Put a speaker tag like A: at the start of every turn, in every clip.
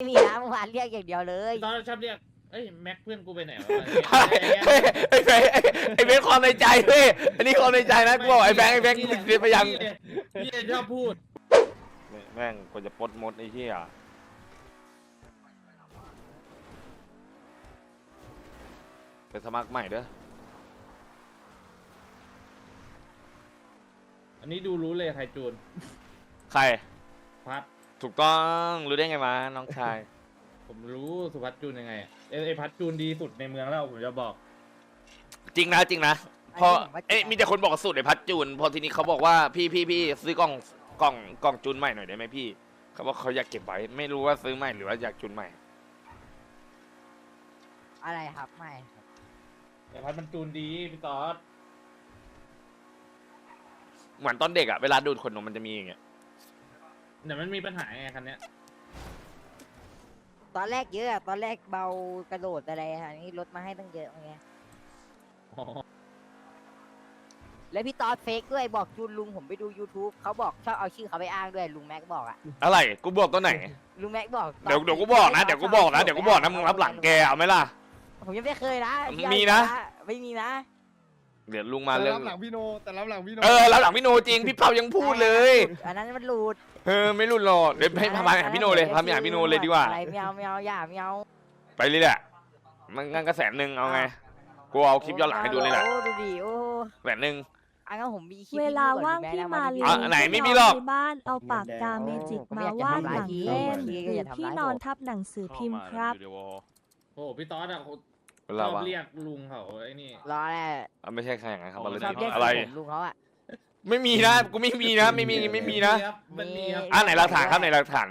A: ไม่มีนะเมื่อวานเรียกอย่างเดียวเลย
B: ตอนชอบเรียก เอ้ยแม็กเพื่อนกูไปไหนวะ
C: เฮ้ยไอ้แบงค์ไอ้เบนความในใจเว้ยอันนี้ความในใจนะกูบอกไอ้แบงค์ไอ้แบงค์กูติดพยัง
B: พี่ชอบพูด
C: แม่งกว่าจะปลดมดไอ้เหี้ยไปสมัครใหม่เด้อ
B: อันนี้ดูรู้เลยใครจูน
C: ใคร
B: พัด
C: ถูกต้องรู้ได้ไงมาน้องชาย
B: ผมรู้สุพัฒน์จูนยังไงอะเอ้ยไอ้พัดจูนดีสุดในเมืองแล้วผมจะบอก
C: จริงนะจริงนะพอเอ๊ะมีแต่คนบอกสูตรไอ้พัดจูน พอทีนี้เขาบอกว่าพี่พี่พี่ซื้อกล่องกล่องกล่องจูนใหม่หน่อยได้ไหมพี่เขาบอกเขาอยากเก็บไว้ ไม่รู้ว่าซื้อใหม่หรือว่าอยากจูนใหม่
A: อะไรครับไม่ครับ
B: ไอ้พัดมันจูนดีพี่ตอด
C: เหมือนตอนเด็กอะเวลาดูดขนนมมันจะมีอย่างเงี้ย
B: แต่มันมีปัญหาไงคันเนี้ย
A: ตอนแรกเยอะอะตอนแรกเบากระโดดอะไรอะนี่ลดมาให้ตั้งเยอะไง
B: อ๋อ
A: แล้วพี่ตอดเฟกด้วยบอกจูนลุงผมไปดู YouTube เขาบอกชอบเอาชื่อเขาไปอ้างด้วยลุงแม็กบอกอะ
C: อะไรกูบอกตัวไหน
A: ลุงแม็กบอก
C: เดี๋ยวเดี๋ยวกูบอกนะเดี๋ยวกูบอกนะเดี๋ยวกูบอกนะมึงรับหลังแกเอาไหมล่ะ
A: ผมยังไม่เคยนะพี่
C: มีนะ
A: ไม่มีนะ
C: เดี๋ยวลุงมา
D: แต่
C: เรื่อง
D: รับหลังพี่โนแต่รับหลังพี่โน
C: เออรับหลังพี่โนจริงพี่เผายังพูดเลย
A: อันนั้นมันหลุด
C: เออไม่รุ่นหรอกเดี๋ยวให้พาไปหาพี่โนเลยพาไปหาพี่โนเลยดีกว่า
A: อะไรไม่เอาไม่เอาอย่าไม่เอา
C: ไปเลยแหละมันงั้นก็แสนหนึ่งเอาไงกูเอาคลิปย้อนหลังให้ดูเลยแหละ
A: โอ้ดูดิโอ้
C: แสนหนึ่ง
A: อันนั้นผมมีคลิป
E: เวลา
A: ให้ดูก่อน
E: ว่าง
A: ลุแม็ก
E: ที่
A: นะ
E: มา
A: ดูดิ
E: เรีย
C: อะ
E: น
C: ไหน
E: ที่
C: ไม่มีหรอก
E: ในบ้านเอาปากกาเมจิก
A: ผม
E: มา
A: อยากจะ
E: วาด
A: ทำร้าย
E: หนัง
A: พี่
E: เล่น
A: พี่
E: ห
A: ก็
E: รือ
A: อย่าทำ
E: ที่
A: ร้าย
E: นอน
A: ผม
E: ทับหนังสือพิมพ์ครับ
B: โอ้โหพี่ตอดอะ
C: เว
B: ช
C: ลา
B: อบ
C: ว่าง
B: เรียกลุงเขาไอ้นี่
A: รอแหละ
C: อะไม่ใช่ใครอย่างนั้นครับมาเลย
A: ชอบเรียก
C: อะไร
A: ผมลุงเขาอะ
C: ไม่มีนะกูไม่มีนะไม่มีไม่มีนะ
B: ครับมันมีครับ
C: อะไหนหลักฐานครับไหนหลักฐาน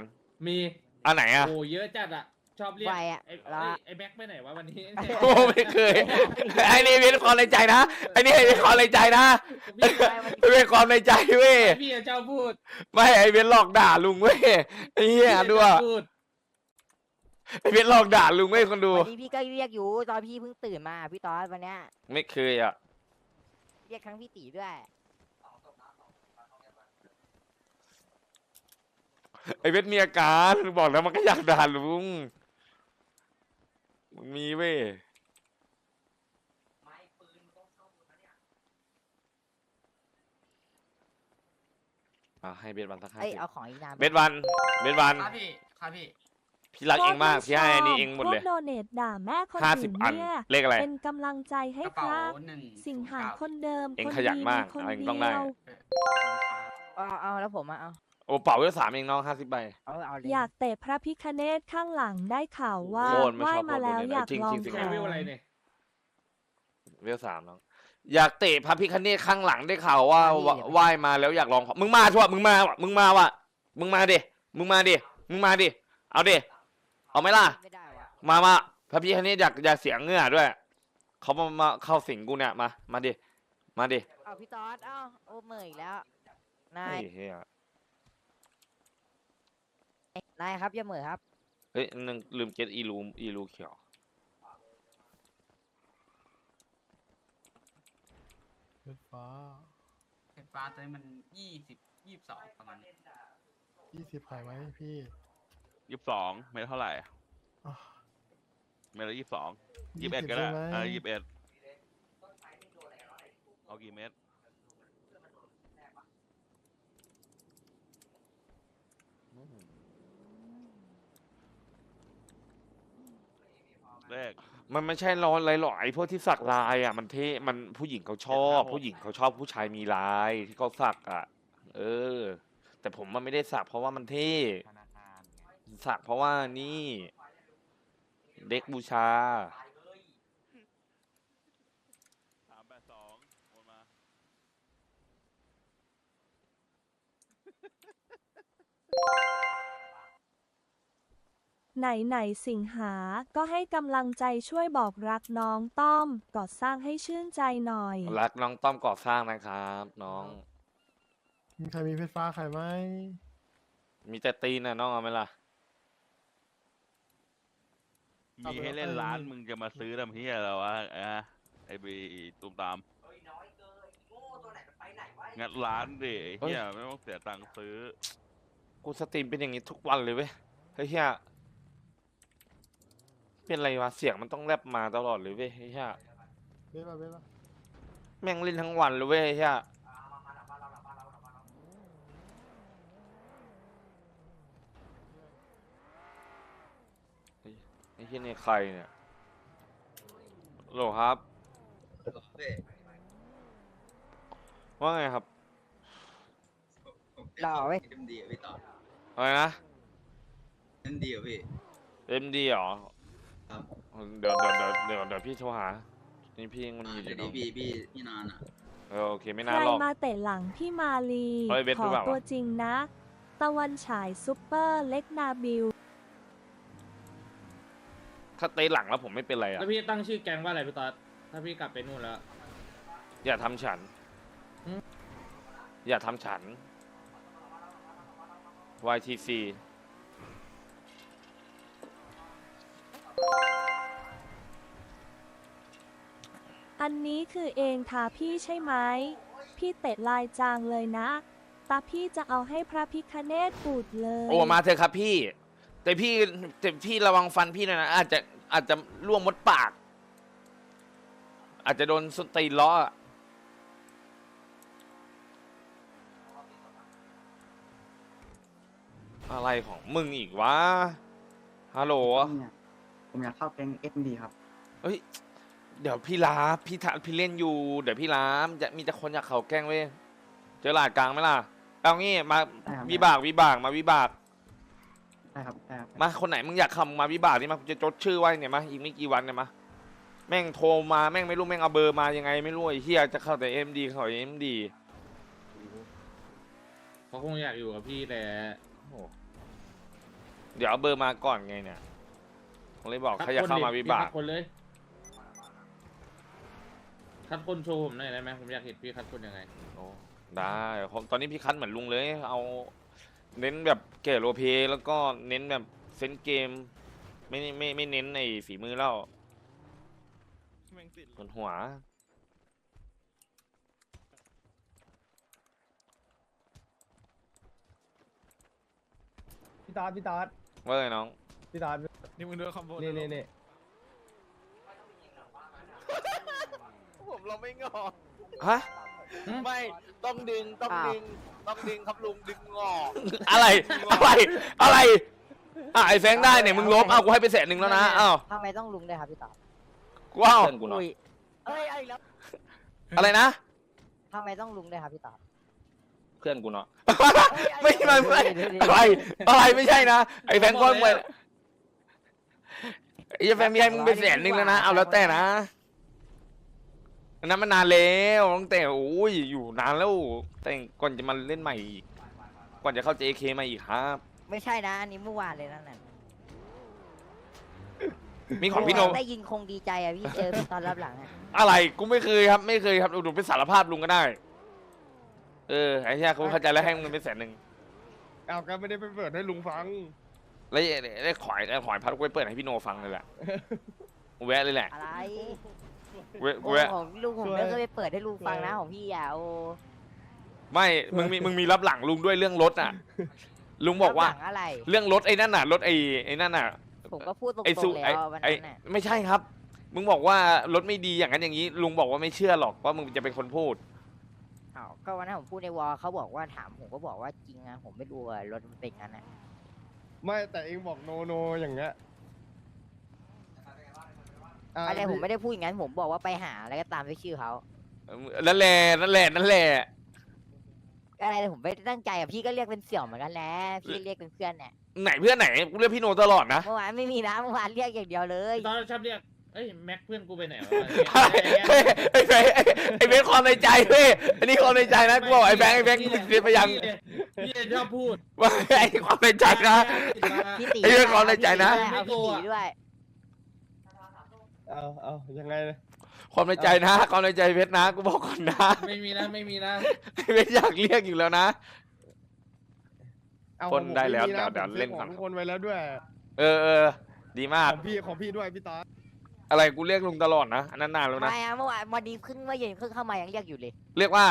B: มี
C: อะไหนอะ
B: โอ้เยอะจัดอะชอบเรียก
A: ไวอะ
B: ไอ้
A: แล้ว
B: ไอ้ไอ้แม็กไปไหนวะวันนี้
C: โอ้ไม่เคยไอ้นี่เป็นความในใจนะไอ้นี่เป็นความในใจนะ
B: พี่
C: เป็นความในใจเว้ย
B: พี่อะชอบพูด
C: ไม่ไอ้เบนหลอกด่าลุงเว้ยไอ้เหี้ยดูอะ
B: พูด
C: ไอ้เบนหลอกด่าลุงเว้ยคนดู
A: วันนี้พี่ก็เรียกอยู่ตอนพี่เพิ่งตื่นมาพี่ตอสวันเนี้ย
C: ไม่เคยอะ
A: เรียกทั้งพี่ตีด้วย
C: ไอ้เบนมีอาการบอกแล้วมันก็อยากด่าลุงมึงมีเว้ยอะให้เบนวันสักห้า
A: เอ้ย
C: สิบ
A: เอาของอีกนาน
C: เบนวันเบนวัน
F: ครับพี่ครับพี่
C: พี่รักเองมาก พี่ให้อันนี้เองหมดเลย
E: พวกโดเนทด่าแม่คน
C: ห้าสิ
E: อื่
C: บ
E: น
C: อัน
E: เนี่ย
C: เลขอะไร
E: เป็นกำลังใจให้
F: กระ
E: ค
F: เป๋า
E: รับ
F: หนึ่ง
E: สิงหา
F: ศูย์
E: คนเดิม
C: เอง
E: คน
C: ขยัน
E: ดี
C: มาก
E: คน
C: เอาเอง
E: เดี
C: ต้องได้
E: ยว
F: เก้า
A: เอาเอาแล้วผมอะเอา
C: โอ้เป่าเวลสามเองน้องห้าสิบใบ
A: เอาเอาเลย
E: อยากเตะพระพิคเนตข้างหลังได้ข่าวว่า
C: โคตรไม่
E: ไหว้
C: ชอบ
E: มาแล้ว
C: โคตรเลยนะ
E: อยาก
C: จริง
E: ลอง
C: จริง
E: ข
B: ไอ้
E: อง
B: วิวอะไรเนี่ย
C: เวลสามน้องอยากเตะพระพิคเนตข้างหลังได้ข่าวว่าว่าไหว้มาแล้วอยากลองของมึงมาชัวร์มึงมาว่ะมึงมาว่ะมึงมาดิมึงมาดิมึงมาดิเอาดิเอาไหมล่ะ
A: ไม่ได้วะ
C: มามาพระพิคเนตอยากอยากเสียงเหงื่อด้วยเขามามาเข้าสิงกูเนี่ยมามาดิมาดิ
A: เอาพี่ตอสเอาโอ้เมื่อยอีกแล้ว นาย
C: ไอ้เหี้ย
A: นายครับอย่าเหมื่อยครับ
C: เฮ้ยอันนึงลืมเก็ตอีลูอีลูเขียว
D: ไฟฟ้า
F: ไฟฟ้าตัวนี้มันยี่สิบยี่สิบสองประมาณนี้
D: ยี่สิบขายไหมพี่
G: ยี่สิบสองเมตรเท่าไหร่
D: อะ
G: เมตรละยี่สิบสองยี่สิบเอ็ดก็ได้
D: ใช่หม
G: เออยี่สิบเอ็ดเอากี่เมตร เลข
C: มันไม่ใช่ร้อนอะไรหรอกไอ้พวกที่สักลายอะ มันเท่มันผู้หญิงเขาชอบ
G: 756
C: ผู้หญิงเขาชอบผู้ชายมีลายที่เขาสักอะ เออ แต่ผมมันไม่ได้สักเพราะว่ามันเท่สักเพราะว่านี่ เด็กบูชา
G: สามแปดสองโอนมา
E: ไหนไหนๆสิงหา ก็ให้กำลังใจช่วยบอกรักน้องต้อมก่อสร้างให้ชื่นใจหน่อย
C: รักน้องต้อมก่อสร้างนะครับ น้อง
D: มีใครมีไฟฟ้าขายไหม
C: มีแต่ตีนน่ะน้องเอาไหมล่ะ
G: มีให้เล่นร้านมึงจะมาซื้อทำเฮียอะไรวะอะไอ้บีตุ้มตาม งัดร้านดิไอ้เฮียไม่ต้องเสียตังค์ซื้อ
C: กูสตรีมเป็นอย่างนี้ทุกวันเลยเว้ยเฮ้ยเฮีย เป็นไรวะเสียงมันต้องแลบมาตลอดเลยเว้ยไอ้เหี้ย
D: เบ๊ะมาเบ๊ะมา
C: แม่งเล่นทั้งวันเลยเว้ยไอ้เหี้ยไอ้ไอ้เหี้ยนี่ใครเนี่ยโหลครับ ว่าไงครับ
A: หล่อเว้ย
H: เอ็มดีอะพี่ต่อ
C: อะไรนะ
H: เอ็มดีอะพี่
C: เอ็มดีเหรอ
H: ครับ
C: เดี๋ยวเดี๋ยวเดี๋ยวเดี๋ยวเดี๋ยวพี่โทรหา นี่พี่ยังมันอยู่
H: เดี๋ยว
C: เนาะ
H: นี้พี่พี่พี่นานอะ
C: เออโอเคไม่
E: ใค
C: นารหรอก
E: มาเตะหลังพี่มาลี
C: เฮ้ยเบส
E: ข
C: หรือ
E: อ
C: เปล่าวะ
E: ตัวจริงนะ ตะวันฉายซุปเปอร์เล็กนาบิล
C: ถ้าเตะหลังแล้วผมไม่เป็นไรอะ
B: แล้วพี่ตั้งชื่อแก๊งว่าอะไรพี่ต๊อดถ้าพี่กลับไปนู่นแล้ว
C: อย่าทำฉัน
B: อืม
C: อย่าทำฉัน YTC
E: อันนี้คือเองทาพี่ใช่ไหม พี่เตะลายจางเลยนะ ตาพี่จะเอาให้พระพิคเนตปูดเลย
C: โอ้มาเถอะครับพี่ แต่พี่แต่พี่ระวังฟันพี่หนะนะอาจจะอาจจะล่วงมดปาก อาจจะโดนส้นตีนล้ออะอะไรของมึงอีกวะฮัลโหล
I: ผมอยากเข้าแก๊งเอ็มดีครับ
C: เฮ้ย เดี๋ยวพี่ลาบพี่ทะพี่เล่นอยู่ เดี๋ยวพี่ลามจะมีแต่คนอยากเขาแกล้งเว้ยเจอหลาดกลางไหมล่ะ เอางี้มา
I: ได้ครับ
C: วิบากวิบากมาวิบาก
I: ได้ครับได้ครับ
C: มาคนไหนมึงอยากคำมาวิบากนี่มากูจะจดชื่อไว้เนี่ยมาอีกไม่กี่วันเนี่ยมาแม่งโทรมาแม่งไม่รู้แม่งเอาเบอร์มายังไง ไม่รู้ไอ้เฮียจะเข้าแต่เอ็มดีเข้าเอ็มดี
B: เขาคงอยากอยู่กับพี่แหละโอ้โห
C: เดี๋ยวเอาเบอร์มาก่อนไงเนี่ยผมเลยบอกใครอยากเข้ามาวิบาก
B: คัดคนเลย คัดคนโชว์ผมหน่อยได้ไหมผมอยากเห็นพี่คัดคนยังไง
C: โอ้ได้ผมตอนนี้พี่คันเหมือนลุงเลย เอาเน้นแบบเกรดโรลเพลย์แล้วก็เน้นแบบเซนส์เกม ไม่ไม่ไม่เน้นในฝีมือแล้วบนหัว
D: พี่ตาดพี่ตาด
C: ว่าไงน้อง
D: พี่ตาด
G: นี่มึงดูคอมโบ
D: นี่นี่นี่
J: ผม เราไม่งอ
C: ฮะ
J: ไม่ต้องดึงต้อง
A: อ้าว
J: ดึงต้องดึงครับลุงดึงงอ
C: อะไร อะไร อะไรอะไอ้แฟงได้เนี่ยมึงลบอ้าวกูให้ไปแสนหนึ่งแล้วนะอ้าว
A: ทำไมต้องลุงด้วยครับพี่ต่อ
C: กูเอา
A: อุ้ยเอ้ยไอ้แล้ว
C: อะไรนะ
A: ทำไมต้องลุงด้วยครับพี่ต่อ
C: เพื่อนกูเนาะไม่ไม่ไม่อะไรอะไรไม่ใช่นะไอ้แฟงก้อนไปไอ้แฟงมีให้มึงไปแสนหนึ่งแล้วนะเอาแล้วแต่นะ อันนั้นมันนานแล้วตั้งแต่โอ้ยอยู่นานแล้วแต่ก่อนจะมาเล่นใหม่อีกก่อนจะเข้า JK มาอีกครับ
A: ไม่ใช่นะ อันนี้เมื่อวานเลยนั่นน่ะ
C: มีของพี่โน
A: ได้ยินคงดีใจอะพี่เจอพี่ตอนรับหลังอะ
C: อะไรกูไม่เคยครับ ไม่เคยครับดูเป็นสารภาพลุงก็ได้ เออไอ้เหี้ยเขาเข้าใจแล้วให้เงินไปแสนหนึ่ง
D: เอาก็ไม่ได้ไปเปิดให้ลุงฟัง
C: แล้วได้ขอยได้ขอยพัดกูไปเปิดให้พี่โนฟังเลยแหละกูแวะเลยแหละ
A: อะไร
C: กูแวะกู
A: โอ้
C: แวะ
A: ของลุงผม
D: ช่วย
A: ไม่เคยไปเปิดให้ลุงฟังนะ
D: ช่วย
A: ของพี่อะโอ้
C: ไม่ มึงมี มึงมีรับหลังลุงด้วยเรื่องรถอะ ลุงบอกว่า
A: รับหลังอะไร
C: เรื่องรถไอ้นั่นน่ะ รถไอ้ไอ้นั่นน่ะ
A: ผมก็พูดตรง
C: ไอ้สุ
A: ๆ
C: ไอ้
A: แล้ววัน
C: ไอ้
A: นั้นน่ะ
C: ไม่ใช่ครับ มึงบอกว่ารถไม่ดีอย่างนั้นอย่างนี้ ลุงบอกว่าไม่เชื่อหรอกว่ามึงจะเป็นคนพูด
A: อ้าวก็วันนั้นผมพูดในวอลเขาบอกว่าถามผมก็บอกว่าจริงอะผมไม่รู้อะรถมันเป็นงั้นอะ
D: ไม่แต่เองบอกโนโนอย่างเงี้ยะ
A: อะไรผม
D: พี่
A: ไม่ได้พูดอย่างนั้นผมบอกว่าไปหาแล้วก็ตามด้วยชื่อเขา
C: นั่นแหละนั่นแหละนั่นแหละ
A: อะไรแต่ผมไม่ได้ตั้งใจอะพี่ก็เรียกเป็นเสี่ยวเหมือนกันแหละพี่เรียกเป็นเพื่อนเนี่ย
C: ไหนเพื่อนไหนกูเรียกพี่โนตลอดนะ
A: เมื่อวานไม่มีนะเมื่อวานเรียกอย่างเดียวเลย
B: ตอนชอบเรียกเอ้ยแม็กเพื่อนกูไปไหนวะ
C: ไอ้ไอ้ไอ้ไอ้ไอ้เบสความในใจเว้ยอันนี้ความในใจนะกูบอกไอ้แบงค์ไอ้แบงค์มึงเสียไปยัง
B: พี่ชอบพูด
C: ว่าไอ้ความในใจนะ
A: พี่ตี
C: ไอ้เรื่องความในใจนะ
A: เอาพี่ตีด้วย
D: เอาเอายังไงนะ
C: ความในใจนะความในใจเพชรนะกูบอกก่อนนะ
B: ไม่มีนะไม่มีนะ
C: ไอ้เพชรอยากเรียกอยู่แล้วนะ
D: เอา
C: คนได้แล้ว
D: ผมม่มีะ
C: เดี๋ยว
D: ผม
C: เล่น
D: ซื้อ
C: ก่อน
D: ของทุกคนไว้แล้วด้วย
C: เออเออดีมาก
D: ของพี่ของพี่ด้วยพี่ตาด
C: อะไรกูเรียกลุงตลอดนะอันนั้นนานแล้วนะ
A: ไม่อะเมื่อวานมาดีขึ้นเมื่อเย็นขึ้นเข้ามายังเรียกอยู่เลย
C: เรียกว่า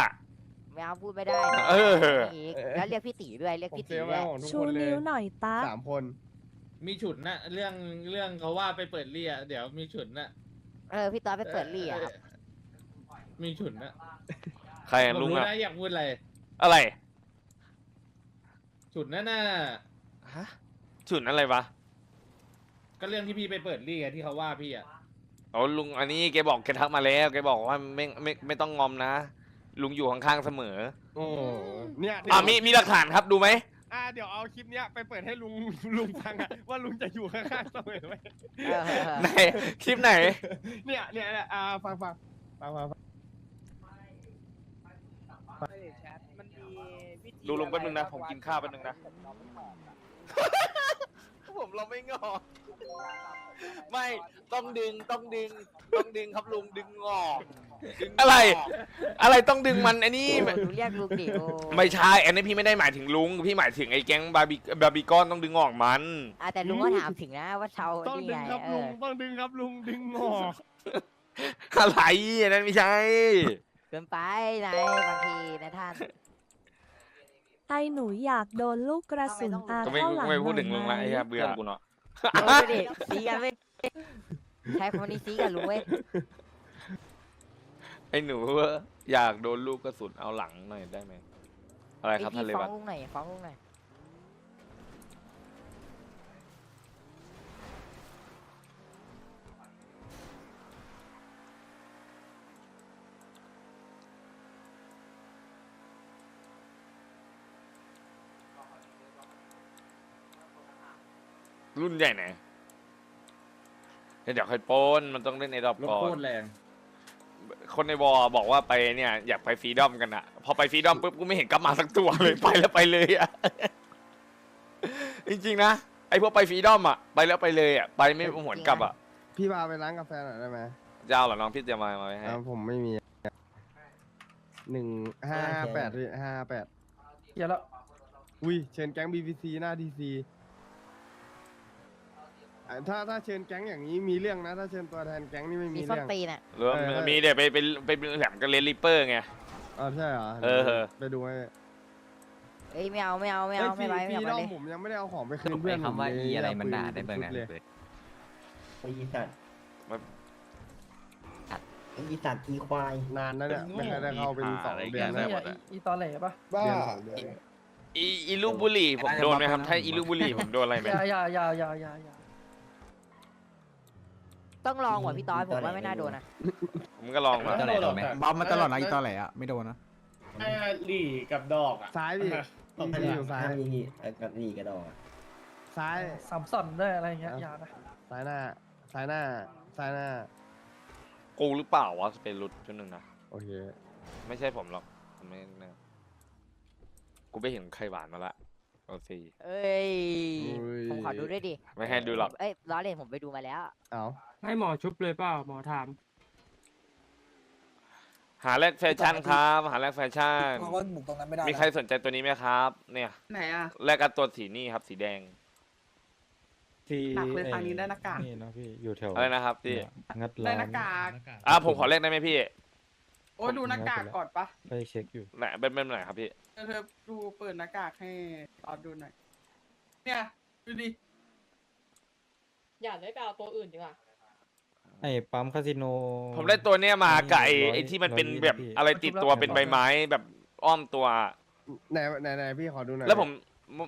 A: ไม่เอาพูดไม่ได้
C: เออ
A: อีกแล้วเรียกพี่ตีด้วยเรียก
D: ผม
A: พี่ตี
D: ซื้อ
A: ด้
D: ไว้
A: วย
D: ของทุก
E: ชู
D: คนเลย
E: นิ้วหน่อยตา
D: สามคน
B: มีฉุนนะเรื่องเรื่องเขาว่าไปเปิดเรียเดี๋ยวมีฉุนนะ
A: เออพี่ตอนไปเปิดรี่อะครับ
B: เมีฉุนนะ
C: ใคร
B: ผม
C: ลุง
B: รู้
C: อะ
B: นะอยากพูดอะไร
C: อะไร
B: ฉุนนั่นน่ะ
C: ฮะฉุนอะไรวะ
B: ก็เรื่องที่พี่ไปเปิดเรียที่เขาว่าพี่อะ
C: อ๋อลุงอันนี้แกบอกแกทักมาแล้วแกบอกว่าไม่ไม่ไม่ต้องงอมนะ ลุงอยู่ข้างๆเสมอ
D: โอ้เนี่ย
C: อ่ามีมีหลักฐานครับดูไหม
D: อ่าเดี๋ยวเอาคลิปเนี้ยไปเปิดให้ลุงลุงฟังอะว่าลุงจะอยู่ข้างๆเสมอไหม
A: เออเออเออ
C: ไหนคลิปไหน
D: เนี่ยเนี่ยเนี่ยอ่าฟังฟังฟังฟังฟัง
C: ดูลุงแป๊บนึงนะผมกินข้าวแป๊บนึงนะ
J: ผมเราไม่งอก ไม่ต้องดึงต้องดึงต้องดึงครับลุงดึงงอกดึงงก
C: อะไร อะไรต้องดึงมันไอ้นี่
A: โอ้ดูเรียกลุงดิโอ้
C: ไม่ใช่อันนี้พี่ไม่ได้หมายถึงลุง พี่หมายถึงไอ้แก๊งบาร์บีบาร์บีคอนต้องดึงออกมัน
A: อะแต่ลุงก็ถามถึงนะว่าเชา
D: ต้อง
A: นี่
D: ดึ
A: ไง
D: งครับ
A: เอ
D: ลุง
A: อ
D: ต้องดึงครับลุงดึงงอก
C: อะไรอันนั้นไม่ใช่
A: เกินไปนายบางทีนะท่าน
E: ไอหนูอยากโดนลูกกระสุนอา
C: ก็ไม่
E: เข้าหลัง
C: ไม่พูด
E: หน่
C: ถึงลุ
E: องย
C: ละ
E: ไหม
C: ไอ้เหี้ยเบื่อกูเนาะ
A: โอ้ยดิซีกันเว้ยใช่คนนี้ซีกันลุงเว้ย
C: ไอ้หนูอยากโดนลูกกระสุนเอาหลังหน่อยได้ไหมอะไรครับ
A: ไอ้
C: ทะเล
A: พี่ฟ้อ
C: วั
A: ง
C: ด
A: ลุงหน่อยฟ้องลุงหน่อย
C: รุ่นใหญ่ไหนเดี๋ยวค่อยปล้นมันต้องเล่นในรอบ
B: รถ
C: ก่อ
B: โคน ตรแรง
C: คนในวอลบอกว่าไปเนี่ย อยากไปฟรีดอมกันอะพอไปฟรีดอมปุ๊บกูไม่เห็นกลับมาสักตัวเลย ไปแล้วไปเลยอะ จริงๆนะไอพวกไปฟรีดอมอะไปแล้วไปเลยอะไปไม่หวนกลับอะ
D: พี่พาไปร้านกาแฟหน่อยได้ไหม
C: เจ้าเหรอน้องพี่จะมามาไว้ให้
D: อ่าผมไม่มีหนึ่งห้าแปดห้าแปด
I: เดี๋ยวแล้ว
D: อุ้ยเชิญแก๊ง BBC หน้าดีซี ถ้าถ้าเชิญแก๊งอย่างนี้มีเรื่องนะ ถ้าเชิญตัวแทนแก๊งนี่ไม่
A: มี
D: มี
A: ส้น
D: เรื่อง
A: ตีนอะ
C: หรือว่า
D: เออ
C: มีเดี๋ยวไปไปไปไปแหลมกับเลนริปเปอร์ไง
D: อ๋อใช่เหรอ
C: เออเออ
D: ไปดูให้
A: เอ้ยไม่เอาไม่เอาไม่เอาไม่
D: เอ้ย
A: ไปไม่
D: พี่
A: เอา
D: พี่
A: ไปเลย
D: น้องผมยังไม่ได้เอาของไปคืนเพื่อนผม
I: คำว่า
D: เลย
I: อีอะไรมัน
D: ปื
I: ด่าได้เบิ่ง
D: ชุ
I: นะ
D: เลย
I: อีสัตว์
C: มัน
I: อีสัตว์อีควาย
D: นานแล้วเนี่ยไม่เคยได้เข้าเป็นสองเดือน
G: ได้
D: แล้ว
G: หมดอะ
I: อีตอแหลปะ
D: บ้า เดือนสองเดือน
C: อีอีลูกบุหรี่ผมโดนไหมครับ ถ้าอีลูกบุหรี่ผมโดนอะไรไหม
I: อย่าอย่าอย่าอย่าอย่าอย่า
A: ต้องลองว่ะพี่ต้อยผมว่าไม่น่าโดนนะ
C: ผมก็ลองมา
B: ไม่โดนหรอก
I: บอมมาตลอดนะอีตอแหลอะไม่โดนนะ
B: แค่หลี่กับดอกอะ
D: ซ้ายดิพี่อยู่ซ้าย
I: มีกับนี่กระดอง
D: ซ้าย
I: สามส่อนด้วยอะไรเงี้ยอย่านะ
D: ซ้ายหน้าซ้ายหน้าซ้ายหน้า
C: กูหรือเปล่าวะสเปนรุดชุดหนึ่งนะ
D: โอเค
C: ไม่ใช่ผมหรอกผมไม่นะกูไปเห็นไข่หวานมาละโอซี
A: เอ้ย
D: อุ้ย
A: ผมขอดูด้วยดิ
C: ไม่ให้ดูหรอก
A: เอ้ยล้อเล่นผมไปดูมาแล้ว
D: เอา
I: ให้หมอชุบเลยเปล่าหมอถาม
C: หาแลกแฟชั่นครับ หาแลกแฟชั่น
I: เขาก็บุกตรงนั้นไม่ได้
C: มีใครสนใจตัวนี้ไหมครับ เนี่ย
F: ไหนอะ
C: แลกกับตัวสีนี่ครับ สีแดง
K: ที่
F: หนักเลยทางนี้ได้หน้ากาก
K: นี่นะพี่อยู่แถว
C: อะไรนะครับพี่
K: เนี่ยงัด
F: ได้
K: ร้าน
F: หน้ากาก
C: อะผมขอแลกได้ไหมพี่
F: โอ้ยดูหน้ากากก่อนปะ
K: ไปเช็คอยู่
C: ไหนเป็นเป็นไหนครับพี่
F: เธอเธอดูเปิดหน้ากากให้ตอนดูหน่อย เนี่ย ดูดิ
L: อย่าได้ไปเอาตัวอื่นดีกว่า
K: ไอ้ปั๊มคาสิโน
C: ผมได้ตัวเนี้ยมากับไอ้
K: ร้อย
C: ไอ้ที่มันเป็น
K: ร้อยยี่
C: แบบ
K: พี่
C: อะไรติดตัวเป็นใบไม้แบบอ้อมตัว
D: ไหนไหนไหนพี่ขอดูหน่อย
C: แล้วผม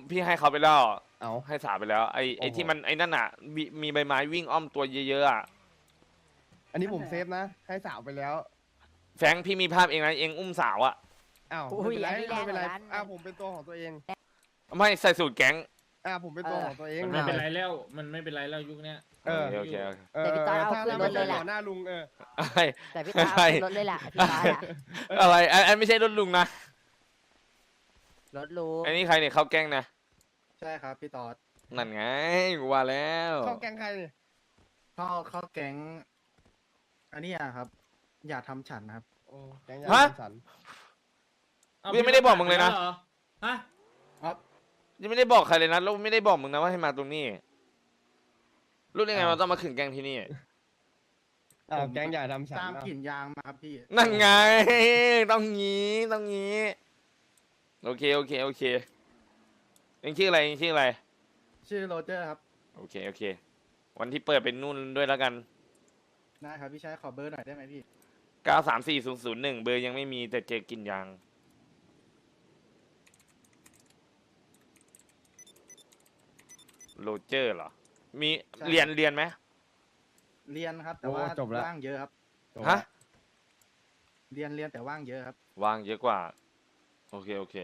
C: พี่ให้เขาไปแล้ว
D: เอา
C: ให้สาไปแล้ว ไอ้ไอ้
D: โอ้โห
C: ที่มันไอ้นั่นอะมีมีใบไม้วิ่งอ้อมตัวเยอะๆอะ
D: อันนี้ผมเซฟนะ ให้สาวไปแล้ว
C: แฟรงค์พี่มีภาพเองนะเองอุ้มสาวอะ
D: อ้าว
A: อุ้
D: ไม่
A: ย
D: เป็นไร
A: อันนี้แรงกว่านั้น
D: ไม่เป็นไรอ่าผมเป็นตัวของตัวเอง
C: ไม่ใส่สูตรแก๊ง
D: อ่าผมเป็นตัวของตัวเอง
B: มันไม่เป็นไรแล้ว มันไม่เป็นไรแล้วยุคเนี้ย
D: เออ
C: โอเคโอเค
D: เออ
A: แต่พี่ต้อยเอา
D: ถ้า
A: ขึ้น
D: ถ้ารไม่
A: ถเล
D: ใช่
A: ยแหละ
D: หัวหน้าลุงเออ
C: อะไร
A: แต่พี่ต้อยเอาขึ้นรถเลยแหละพี่ต้อยอะ
C: อะไรอันอันไม่ใช่รถลุงนะ
A: รถลุง
C: อันนี้ใครเนี่ยเข้าแก๊งนะ
I: ใช่ครับพี่ตอด
C: นั่นไงกูว่าแล้ว
D: เข้าแกงใครเนี่ย
I: เข้าเข้าแก๊ง อันนี้อะครับ อย่าทำฉันครับ
D: โอ้แกงยาสัน
B: เอ้า
C: พี่ไม่ได้บอกมึงเลยนะ
B: หรอฮะ
C: ยังไม่ได้บอกใครเลยนะแล้วไม่ได้บอกมึงนะว่าให้มาตรงนี้ รู้ได้ไงว่าต้องมาขึงแก๊งที่นี่
D: อ้าวแกงใหญ่ทำฉัน
I: ตาม
D: เอ้า
I: กลิ่นยางมาครับพี่
C: นั่นไง ต้องงี้ต้องงี้ โอเคโอเคโอเคเองชื่ออะไรเองชื่ออะไร
I: ชื่อโรเจอร์ครับ
C: โอเคโอเค วันที่เปิดเป็นนู่นด้วยแล้วกัน
I: ได้ครับพี่ชายขอเบอร์หน่อยได้ไหมพี่
C: เก้าสามสี่ศูนย์ศูนย์หนึ่งเบอร์ยังไม่มีแต่เจกินยาง โรเจอร์เหรอ มี
I: ใช่
C: เรียนเรียนไหม
I: เรียนครับ แต่
D: โอ้
I: ว่า
D: จบแล้ว
I: ว่างเยอะครับ
C: ฮะ
I: เรียนเรียนแต่ว่างเยอะครับ
C: ว่างเยอะกว่า โอเคโอเค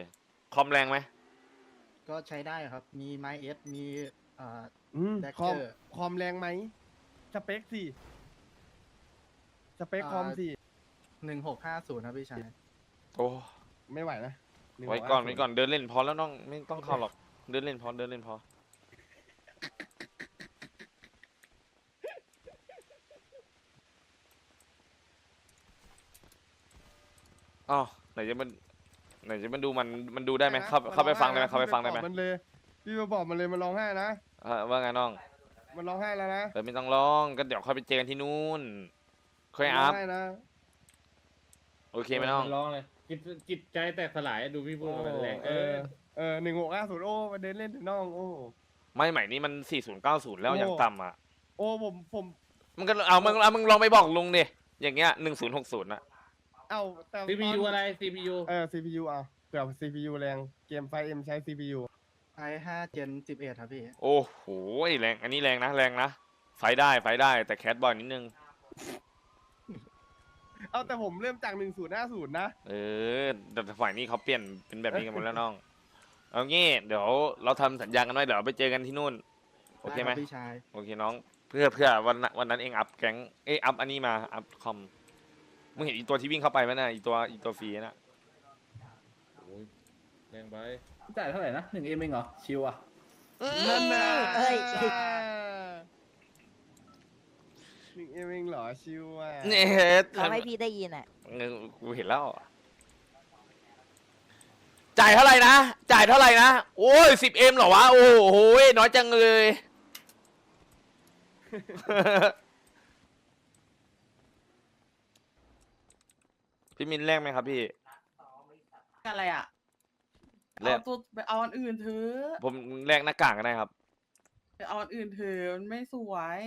C: คอมแรงไหม
I: ก็ใช้ได้ครับ มีไมเอสมีเอ่อ
D: อืม
I: แดก
D: คอม
I: เกอร์
D: คอมแรงไหมสเปคสิสเปคคอม
I: อ่า
D: สิ
I: หนึ่งหกห้าศูนย์ครับพี่ชาย
C: โอ้
D: ไม่ไหวนะ
C: ไว้ก่อนไว้ก่อนเดินเล่นพอแล้วน้องไม่ต้องเข้าหรอก เดินเล่นพอเดินเล่นพอ อ้าวไหนจะมันไหนจะมันดูมันมันดูได้ไหมเข้าเข้าไปฟังได้ไหมเข้าไปฟังได้ไหม
D: มันเลยพี่มาบอกมันเลยมันร้องไห้นะ
C: เออว่าไงน้อง
D: มันร้องไห้แล้วนะ
C: เออไม่ต้องร้องก็เดี๋ยวค่อยไปเจอกันที่นู่นค่อย
D: มันร้
C: อั
D: อ
C: พ
D: งไห้นะ
C: โอเคไหมน้อง
B: ร้องเลยจิตจิตใจแตกสลายดูพี่พูด
D: โอ้
B: กับมันแรง
D: เออเออหนึ่งหกห้าศูนย์โอ้มาเดินเล่นถึงน้องโอ้
C: ไม่ใหม่นี่มัน4090แล้ว
D: โอ้
C: อย่างต่ำอะ
D: โอ้ผมผม
C: มันก็เอามึงเอามึงลองไปบอกลุงดิอย่างเงี้ย1060นะ
D: เอ้าแต่
B: ซีพียู
D: ตน
B: อะไร CPU
D: เออ CPU อะเผื่อ CPU แรงเกมไฟเอ็มใช้ CPU
I: ไอห้าเจนสิบเอ็ดครับพี่
C: โอ้โหแรง อันนี้แรงนะ แรงนะ ไฟได้ ไฟได้ แต่แคสบอยนิดนึง
D: เอาแต่ผมเริ่มจากหนึ่งศูนย์ห้าศูนย์นะ
C: เออแต่ฝ่ายนี้เขาเปลี่ยนเป็นแบบนี้กันหมดแล้วน้อง เอางี้ เดี๋ยวเราทำสัญญากันไว้ เดี๋ยวไปเจอกันที่นู่น โอเคไหม
I: ด้รับพี่ชาย
C: โอเคน้อง เพื่อเพื่อวันนั้นวันนั้นเองอัพแก๊ง เอยอัพอันนี้มา อัพคอม มึงเห็นอีตัวที่วิ่งเข้าไปไหมน่ะอีตัวอีตัวฟรีน่ะ
B: โอ้ยแรงไป
K: จ่ายเท่าไหร่นะหนึ่งเอ็มเองเหรอ ชิวอะ
D: นั่นน่ะ
A: เอ้ย
D: หนึ่งเอมเองเหรอชิวอะ
C: เนี่ย
A: ทำให้พี่ได้ยินอะ
C: เออกูเห็นแล้วจ่ายเท่าไหร่นะจ่ายเท่าไหร่นะโอ้ยสิบเอ็มเหรอวะโอ้โหน้อยจังเลย พี่มินแรกไหมครับพี่
F: อะไรอะ
C: แร
F: เอา
C: ก
F: ตัวไปเอาอันอื่นเถอะ
C: ผมแลกหน้ากากก็ได้ครับ
F: ไปเอาอันอื่นเถอะมันไม่สวย